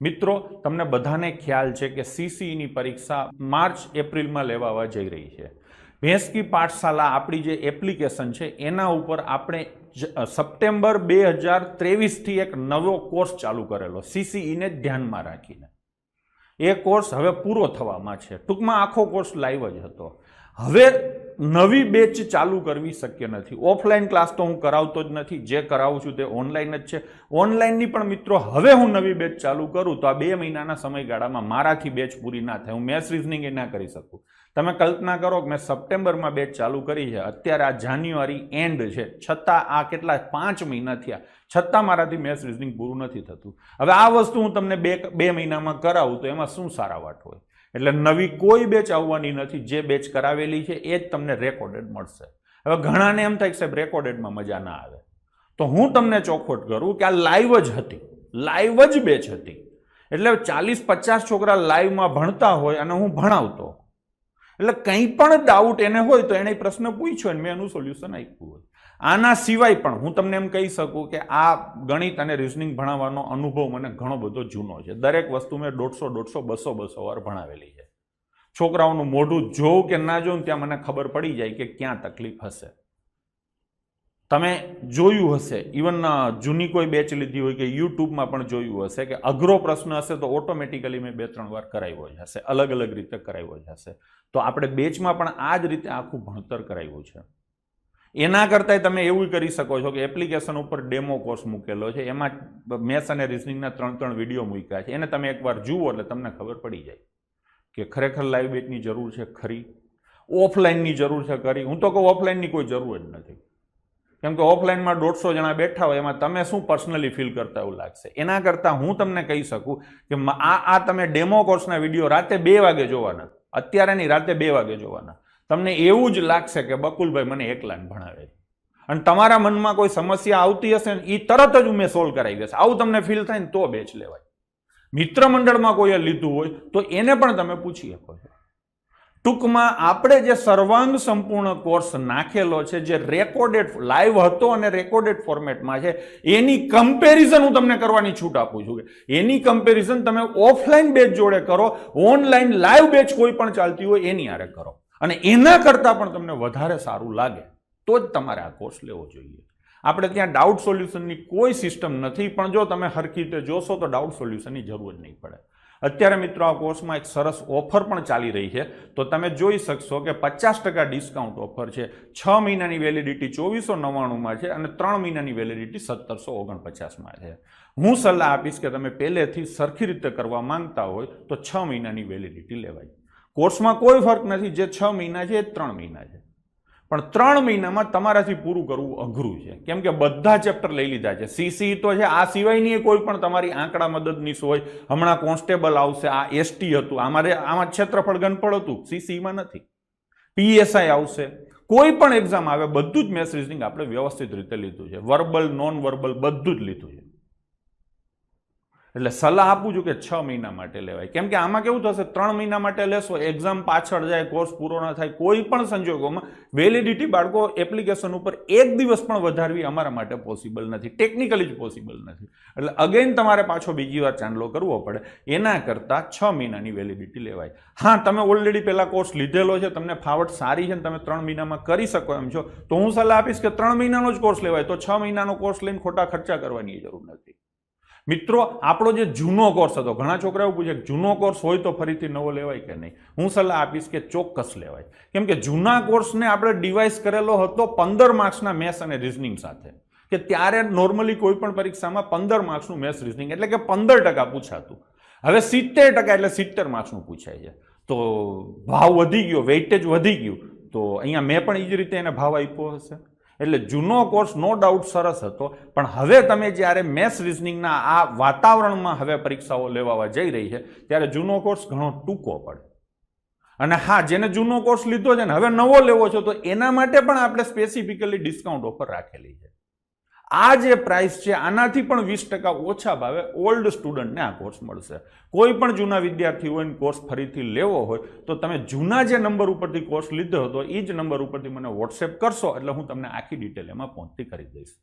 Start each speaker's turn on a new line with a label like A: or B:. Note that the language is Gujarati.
A: મિત્રો, તમને બધાને ખ્યાલ છે કે સીસીઈની પરીક્ષા માર્ચ, એપ્રિલમાં લેવાવા જઈ રહી છે. ભેંસકી પાઠશાલા આપણી જે એપ્લિકેશન છે, એના ઉપર આપણે સપ્ટેમ્બર બે હજાર ત્રેવીસથી એક નવો કોર્સ ચાલુ કરેલો સીસીઈને ધ્યાનમાં રાખીને. એ કોર્સ હવે પૂરો થવામાં છે. ટૂંકમાં આખો કોર્સ લાઈવ જ હતો. હવે નવી બેચ ચાલુ કરવી શક્ય નથી. ઓફલાઈન ક્લાસ તો હું કરાવતો જ નથી. જે કરાવું છું તે ઓનલાઈન જ છે. ઓનલાઈનની પણ મિત્રો, હવે હું નવી બેચ ચાલુ કરું તો આ બે મહિનાના સમયગાળામાં મારાથી બેચ પૂરી ના થાય. હું મેથ્સ રિઝનિંગ એ ના કરી શકું. તમે કલ્પના કરો કે મેં સપ્ટેમ્બરમાં બેચ ચાલુ કરી છે. અત્યારે આ જાન્યુઆરી એન્ડ છે. છતાં આ કેટલા પાંચ મહિના થયા. છતાં મારાથી મેથ્સ રિઝનિંગ પૂરું નથી થતું. હવે આ વસ્તુ હું તમને બે બે મહિનામાં કરાવું તો એમાં શું સારા વાટ હોય? એટલે નવી કોઈ બેચ આવવાની નથી, જે બેચ કરાવેલી છે, એ જ તમને રેકોર્ડેડ મળશે. હવે ઘણાને એમ થાય કે સાહેબ રેકોર્ડેડમાં મજા ના આવે. તો હું તમને ચોખવટ કરું કે આ લાઈવ જ હતી લાઈવ જ બેચ હતી. એટલે ચાલીસ પચાસ છોકરા લાઈવમાં ભણતા હોય અને હું ભણાવતો. એટલે કંઈ પણ ડાઉટ એને હોય તો એને પ્રશ્ન પૂછ્યો અને મેં એનું સોલ્યુશન આપ્યું હોય. આના સિવાય પણ હું તમને એમ કહી શકું કે આ ગણિત અને રિઝનિંગ ભણાવવાનો અનુભવ મને ઘણો બધો જૂનો છે. દરેક વસ્તુ મેં દોઢસો દોઢસો, બસો બસો વાર ભણાવેલી છે. છોકરાઓનું મોઢું જોઉં કે ના જોઉં ત્યાં મને ખબર પડી જાય કે ક્યાં તકલીફ હશે. તમે જોયું હશે ઇવન જૂની કોઈ બેચ લીધી હોય કે યુટ્યુબમાં પણ જોયું હશે કે અઘરો પ્રશ્ન હશે તો ઓટોમેટિકલી મેં બે, ત્રણ વાર કરાવ્યો જ હશે, અલગ અલગ રીતે કરાવ્યો જ હશે. તો આપણે બેચમાં પણ આ જ રીતે આખું ભણતર કરાવ્યું છે. એના કરતાંય તમે એવું કરી શકો છો કે એપ્લિકેશન ઉપર ડેમો કોર્સ મૂકેલો છે. એમાં મેથ્સ અને રિઝનિંગના ત્રણ ત્રણ વીડિયો મૂક્યા છે. એને તમે એકવાર જુઓ એટલે તમને ખબર પડી જાય કે ખરેખર લાઈવ બેચની જરૂર છે ખરી? ઓફલાઈનની જરૂર છે ખરી? હું તો કહું ઓફલાઈનની કોઈ જરૂર જ નથી. કેમ કે ઓફલાઈનમાં દોઢસો જણા બેઠા હોય, એમાં તમે શું પર્સનલી ફીલ કરતા એવું લાગશે? એના કરતાં હું તમને કહી શકું કે આ આ તમે ડેમો કોર્સના વીડિયો રાતે બે વાગે જોવાના. અત્યારે નહીં, રાતે બે વાગે જોવાના. તમને એવું જ લાગશે કે બકુલભાઈ મને એકલાને ભણાવે અને તમારા મનમાં કોઈ સમસ્યા આવતી હશે ને એ તરત જ મેં સોલ્વ કરાવી દેશે. આવું તમને ફીલ થાય ને તો બેચ લેવાય. મિત્ર મંડળમાં કોઈએ લીધું હોય તો એને પણ તમે પૂછી શકો છો. ટૂંકમાં આપણે જે સર્વાંગ સંપૂર્ણ કોર્સ નાખેલો છે, જે રેકોર્ડેડ લાઈવ હતો અને રેકોર્ડેડ ફોર્મેટમાં છે, એની કમ્પેરિઝન હું તમને કરવાની છૂટ આપું છું એની કમ્પેરિઝન તમે ઓફલાઈન બેચ જોડે કરો ઓનલાઈન લાઈવ બેચ કોઈ પણ ચાલતી હોય એની આરે કરો. અને એના કરતાં પણ તમને વધારે સારું લાગે, તો જ તમારે આ કોર્સ લેવો જોઈએ. આપણે ત્યાં ડાઉટ સોલ્યુશનની કોઈ સિસ્ટમ નથી, પણ જો તમે હરખી રીતે જોશો તો ડાઉટ સોલ્યુશનની જરૂર જ નહીં પડે. અત્યારે મિત્રો આ કોર્સમાં એક સરસ ઓફર પણ ચાલી રહી છે, તો તમે જોઈ શકશો કે પચાસ ટકા ડિસ્કાઉન્ટ ઓફર છે, છ મહિનાની વેલિડિટી ચોવીસો નવ્વાણુંમાં છે અને ત્રણ મહિનાની વેલિડિટી સત્તરસો ઓગણપચાસમાં છે. હું સલાહ આપીશ કે તમે પહેલેથી સરખી રીતે કરવા માંગતા હોય તો છ મહિનાની વેલિડિટી લેવાય. કોર્સમાં કોઈ ફરક નથી, જે છ મહિના છે એ ત્રણ મહિના છે. પણ ત્રણ મહિનામાં તમારાથી પૂરું કરવું અઘરું છે. કેમ કે બધા ચેપ્ટર લઈ લીધા છે. સીસી તો છે, આ સિવાયની કોઈ પણ તમારી આંકડા મદદનીશ હોય, હમણાં કોન્સ્ટેબલ આવશે, આ એસટી હતું અમારે આમાં ક્ષેત્રફળ ગણપળ હતું, સીસીમાં નથી. પીએસઆઈ આવશે, કોઈ પણ એક્ઝામ આવે, બધું જ રિઝનિંગ આપણે વ્યવસ્થિત રીતે લીધું છે. વર્બલ નોન વર્બલ બધું જ લીધું છે. એટલે સલાહ આપું છું કે છ મહિના માટે લેવાય. કેમ કે આમાં કેવું થશે? ત્રણ મહિના માટે લેશો એક્ઝામ પાછળ જાય કોર્સ પૂરો ન થાય, કોઈ પણ સંજોગોમાં વેલિડિટી બાળકો એપ્લિકેશન ઉપર એક દિવસ પણ વધારવી અમારા માટે પોસિબલ નથી. ટેકનિકલી જ પોસિબલ નથી. એટલે અગેન તમારે પાછો બીજી વાર ચાંદલો કરવો પડે. એના કરતાં છ મહિનાની વેલિડિટી લેવાય. હા, તમે ઓલરેડી પહેલાં કોર્સ લીધેલો છે, તમને ફાવટ સારી છે ને તમે ત્રણ મહિનામાં કરી શકો એમ છો, તો હું સલાહ આપીશ કે ત્રણ મહિનાનો જ કોર્સ લેવાય. તો છ મહિનાનો કોર્સ લઈને ખોટા ખર્ચા કરવાની જરૂર નથી. મિત્રો, આપણો જે જૂનો કોર્સ હતો, ઘણા છોકરાઓ પૂછે જૂનો કોર્સ હોય તો ફરીથી નવો લેવાય કે નહીં? હું સલાહ આપીશ કે ચોક્કસ લેવાય. કેમ કે જૂના કોર્સને આપણે ડિવાઇસ કરેલો હતો પંદર માર્ક્સના મેથ્સ અને રિઝનિંગ સાથે. કે ત્યારે નોર્મલી કોઈ પણ પરીક્ષામાં પંદર માર્ક્સનું મેથ્સ રિઝનિંગ એટલે કે પંદર ટકા પૂછાતું. હવે સિત્તેર ટકા એટલે સિત્તેર માર્ક્સનું પૂછાય છે. તો ભાવ વધી ગયો વેઇટેજ વધી ગયું. તો અહીંયા મેં પણ એ જ રીતે એને ભાવ આપ્યો હશે. એટલે જૂનો કોર્સ નો ડાઉટ સરસ હતો. પણ હવે તમે જ્યારે મેથ્સ રિઝનિંગના આ વાતાવરણમાં હવે પરીક્ષાઓ લેવાવા જઈ રહી છે, ત્યારે જૂનો કોર્સ ઘણો ટૂંકો પડે. અને હા, જેને જૂનો કોર્સ લીધો છે ને, હવે નવો લેવો છે, તો એના માટે પણ આપણે સ્પેસિફિકલી ડિસ્કાઉન્ટ ઓફર રાખેલી છે. આ જે પ્રાઇસ છે, આનાથી પણ વીસ ટકા ઓછા ભાવે ઓલ્ડ સ્ટુડન્ટને આ કોર્સ મળશે. કોઈ પણ જૂના વિદ્યાર્થી હોય કોર્સ ફરીથી લેવો હોય, તો તમે જૂના જે નંબર ઉપરથી કોર્સ લીધો હતો એ જ નંબર ઉપરથી મને વોટ્સએપ કરશો, એટલે હું તમને આખી ડિટેલ એમાં પહોંચતી કરી દઈશ.